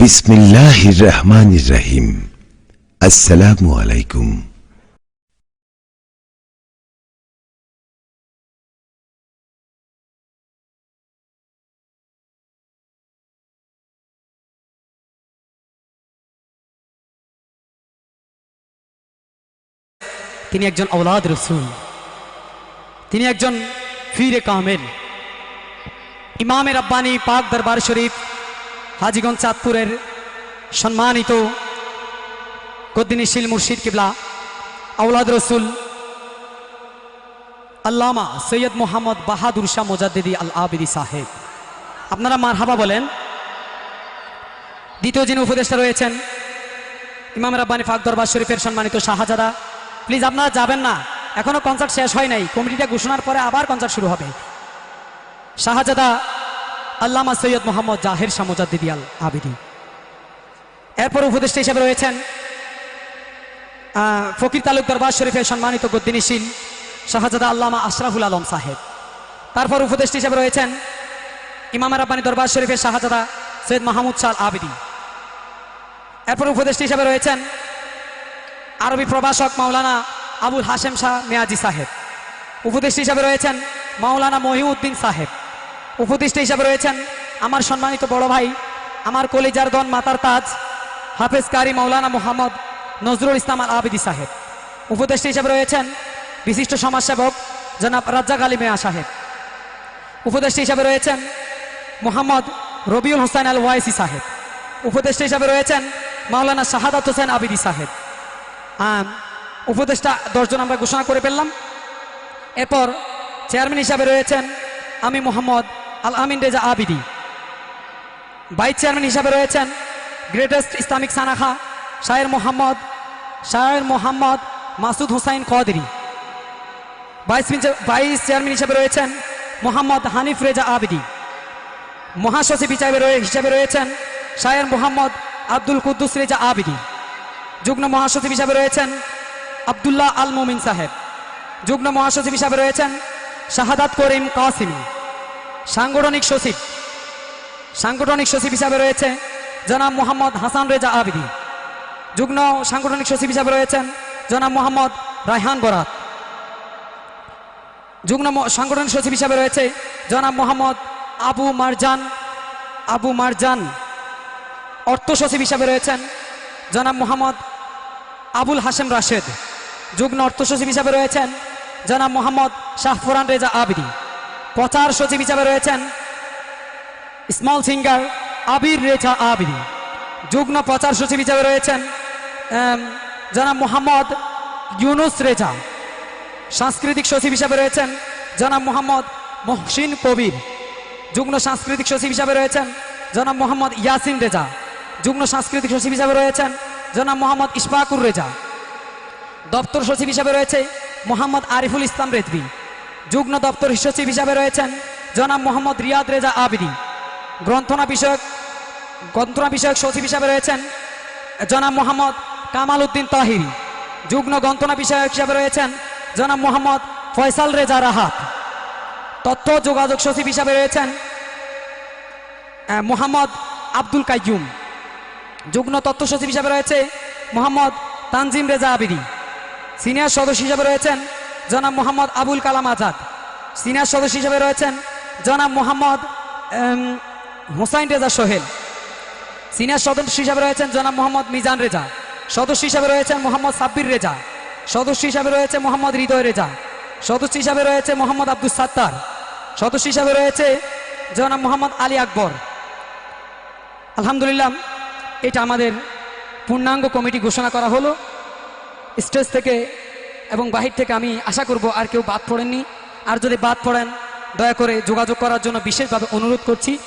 বিসমিল্লাহির রহমানির রহিম আসসালামু আলাইকুম। তিনি একজন ঔলাদ রসুল। তিনি একজন ফিরে কামেল। ইমামে রব্বানি পাক দরবার শরীফ হাজিগঞ্জ চাঁদপুরের সম্মানিত কদ্দিনীশীল মুর্শিদ কিবলা আউলাদ রসুল আল্লামা সৈয়দ মোহাম্মদ বাহাদুর শাহ মোজাদ্দিদি আল আবিদি সাহেব। আপনারা মার হাবা বলেন। দ্বিতীয় যিনি উপদেষ্টা রয়েছেন, ইমাম রাব্বানি ফাক দরবার শরীফের সম্মানিত শাহজাদা। প্লিজ আপনারা যাবেন না, এখনও কনসার্ট শেষ হয় নাই। কমিটিটা ঘোষণার পরে আবার কনসার্ট শুরু হবে। শাহজাদা আল্লামা সৈয়দ মোহাম্মদ জাহের শামুজাদ্দিদি আল আবিদি। এরপর উপদেষ্টা হিসেবে রয়েছেন ফকির তালুক দরবার শরীফের সম্মানিত গদ্দিনীশীল শাহজাদা আল্লামা আশরাফুল আলম সাহেব। তারপর উপদেষ্টা হিসেবে রয়েছেন ইমাম রাব্বানি দরবার শরীফের শাহজাদা সৈয়দ মাহমুদ শাহ আল আবিদি। এরপর উপদেষ্টা হিসেবে রয়েছেন আরবি প্রভাষক মাওলানা আবুল হাশেম শাহ মেয়াজি সাহেব। উপদেষ্টা হিসাবে রয়েছেন মাওলানা মহিউদ্দিন সাহেব। উপদেষ্টা হিসাবে রয়েছেন আমার সম্মানিত বড় ভাই, আমার কলিজার দন মাতার তাজ, হাফেজ কারি মৌলানা মোহাম্মদ নজরুল ইসলাম আল আবিদি সাহেব। উপদেষ্টা হিসাবে রয়েছেন বিশিষ্ট সমাজসেবক জনাব রাজ্জাক আলী মেয়া সাহেব। উপদেষ্টা হিসাবে রয়েছেন মোহাম্মদ রবিউল হোসেন আল ওয়াইসি সাহেব। উপদেষ্টা হিসাবে রয়েছেন মাওলানা শাহাদাত হোসেন আবিদি সাহেব। উপদেষ্টা দশজন আমরা ঘোষণা করে ফেললাম। এরপর চেয়ারম্যান হিসাবে রয়েছেন আমি মোহাম্মদ আল আমিন রেজা আবিদি। ভাইস চেয়ারম্যান হিসাবে রয়েছেন greatest Islamic সানাখা Shayer Mohammad Shayer Mohammad Masud Hussain Qadri. Vice vice chairman হিসাবে রয়েছেন মোহাম্মদ হানিফ রেজা আবিদি। মহাসচিব হিসাবে হিসাবে রয়েছেন শায়ের মোহাম্মদ আব্দুল কুদ্দুস রেজা আবিদি। যুগ্ম মহাসচিব হিসাবে রয়েছেন আবদুল্লাহ আল মোমিন সাহেব। যুগ্ম মহাসচিব হিসাবে রয়েছেন শাহাদাত করিম কাসিমি। সাংগঠনিক সচিব। সাংগঠনিক সচিব হিসাবে রয়েছে জনাব মোহাম্মদ হাসান রেজা আবিদি। যুগ্ম সাংগঠনিক সচিব হিসাবে রয়েছেন জনাব মোহাম্মদ রায়হান বরাত। যুগ্ম ম- সাংগঠনিক সচিব হিসাবে রয়েছে জনাব মোহাম্মদ আবু মারজান। আবু মারজান অর্থ সচিব হিসাবে রয়েছেন জনাব মোহাম্মদ আবুল হাসেম রাশেদ। যুগ্ম অর্থ সচিব হিসাবে রয়েছেন জনাব মোহাম্মদ শাহফুরান রেজা আবিদি। প্রচার সচিব হিসাবে রয়েছেন স্মল সিঙ্গার আবির রেজা আবির। যুগ্ম প্রচার সচিব হিসাবে রয়েছেন জনাব মোহাম্মদ ইউনুস রেজা। সাংস্কৃতিক সচিব হিসাবে রয়েছেন জনাব মোহাম্মদ মহসিন কবির। যুগ্ম সাংস্কৃতিক সচিব হিসাবে রয়েছেন জনাব মোহাম্মদ ইয়াসিন রেজা। যুগ্ম সাংস্কৃতিক সচিব হিসাবে রয়েছেন জনাব মোহাম্মদ ইশফাকুর রেজা। দপ্তর সচিব হিসাবে রয়েছে মোহাম্মদ আরিফুল ইসলাম রেজবি যুগ্ম দপ্তর সচিব হিসাবে রয়েছেন জনাব মোহাম্মদ রিয়াদ রেজা আবিদি। গ্রন্থনা বিষয়ক গ্রন্থনা বিষয়ক সচিব হিসাবে রয়েছেন জনাব মোহাম্মদ কামাল উদ্দিন তাহিরি। যুগ্ম গ্রন্থনা বিষয়ক হিসাবে রয়েছেন জনাব মোহাম্মদ ফয়সাল রেজা রাহাত। তথ্য যোগাযোগ সচিব হিসাবে রয়েছেন মোহাম্মদ আব্দুল কাইজুম যুগ্ম তথ্য সচিব হিসাবে রয়েছে মোহাম্মদ তানজিম রেজা আবিদি। সিনিয়র সদস্য হিসাবে রয়েছেন জনাব মোহাম্মদ আবুল কালাম আজাদ। সিনিয়র সদস্য হিসাবে রয়েছেন জনাব মোহাম্মদ হোসাইন রেজা সোহেল। সিনিয়র সদস্য হিসাবে রয়েছেন জনাব মোহাম্মদ মিজান রেজা। সদস্য হিসাবে রয়েছেন মোহাম্মদ সাব্বির রেজা। সদস্য হিসাবে রয়েছে মোহাম্মদ হৃদয় রেজা। সদস্য হিসাবে রয়েছে মোহাম্মদ আব্দুল সাত্তার। সদস্য হিসাবে রয়েছে জনাব মোহাম্মদ আলী আকবর। আলহামদুলিল্লাহ, এটা আমাদের পূর্ণাঙ্গ কমিটি ঘোষণা করা হলো। স্টেজ থেকে এবং বাহির থেকে আমি আশা করব আর কেউ বাদ পড়েননি। আর যদি বাদ পড়েন, দয়া করে যোগাযোগ করার জন্য বিশেষভাবে অনুরোধ করছি।